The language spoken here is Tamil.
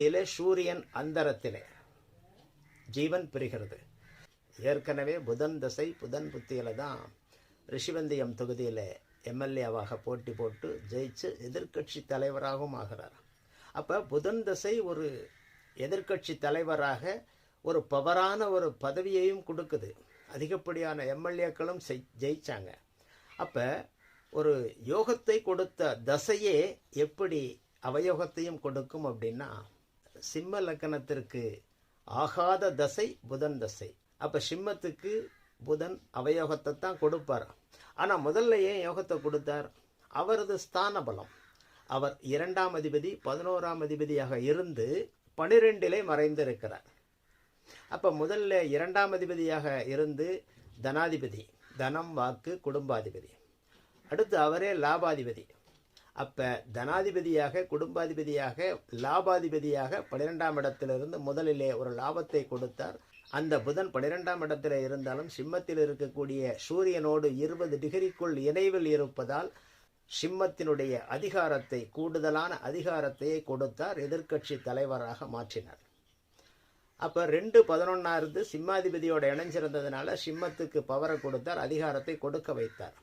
இதிலே சூரியன் அந்தரத்திலே ஜீவன் பிரிகிறது. ஏற்கனவே புதன் தசை புதன் புத்தியில் தான் ரிஷிவந்தியம் தொகுதியில் எம்எல்ஏவாக போட்டி போட்டு ஜெயிச்சு எதிர்க்கட்சி தலைவராகவும் ஆகிறார். அப்போ புதன் தசை ஒரு எதிர்க்கட்சி தலைவராக ஒரு பவரான ஒரு பதவியையும் கொடுக்குது. அதிகப்படியான எம்எல்ஏக்களும் ஜெயிச்சாங்க. அப்போ ஒரு யோகத்தை கொடுத்த தசையே எப்படி அவயோகத்தையும் கொடுக்கும் அப்படின்னா சிம்ம லக்கணத்திற்கு ஆகாத தசை புதன் தசை. அப்போ சிம்மத்துக்கு புதன் அவயோகத்தை தான் கொடுப்பார். ஆனால் முதல்ல ஏன் யோகத்தை கொடுத்தார்? அவரது ஸ்தான பலம் அவர் இரண்டாம் அதிபதி பதினோராம் அதிபதியாக இருந்து பனிரெண்டிலே மறைந்திருக்கிறார். அப்போ முதல்ல இரண்டாம் அதிபதியாக இருந்து தனாதிபதி தனம் வாக்கு குடும்பாதிபதி. அடுத்து அவரே லாபாதிபதி. அப்போ தனாதிபதியாக குடும்பாதிபதியாக லாபாதிபதியாக பன்னிரெண்டாம் இடத்திலிருந்து முதலிலே ஒரு லாபத்தை கொடுத்தார். அந்த புதன் பனிரெண்டாம் இடத்துல இருந்தாலும் சிம்மத்தில் இருக்கக்கூடிய சூரியனோடு இருபது டிகிரிக்குள் இணைவில் இருப்பதால் சிம்மத்தினுடைய அதிகாரத்தை கூடுதலான அதிகாரத்தையே கொடுத்தார் எதிர்க்கட்சி தலைவராக மாற்றினார். அப்போ ரெண்டு பதினொன்னா இருந்து சிம்மாதிபதியோட இணைஞ்சிருந்ததுனால சிம்மத்துக்கு பவரை கொடுத்தார் அதிகாரத்தை கொடுக்க வைத்தார்.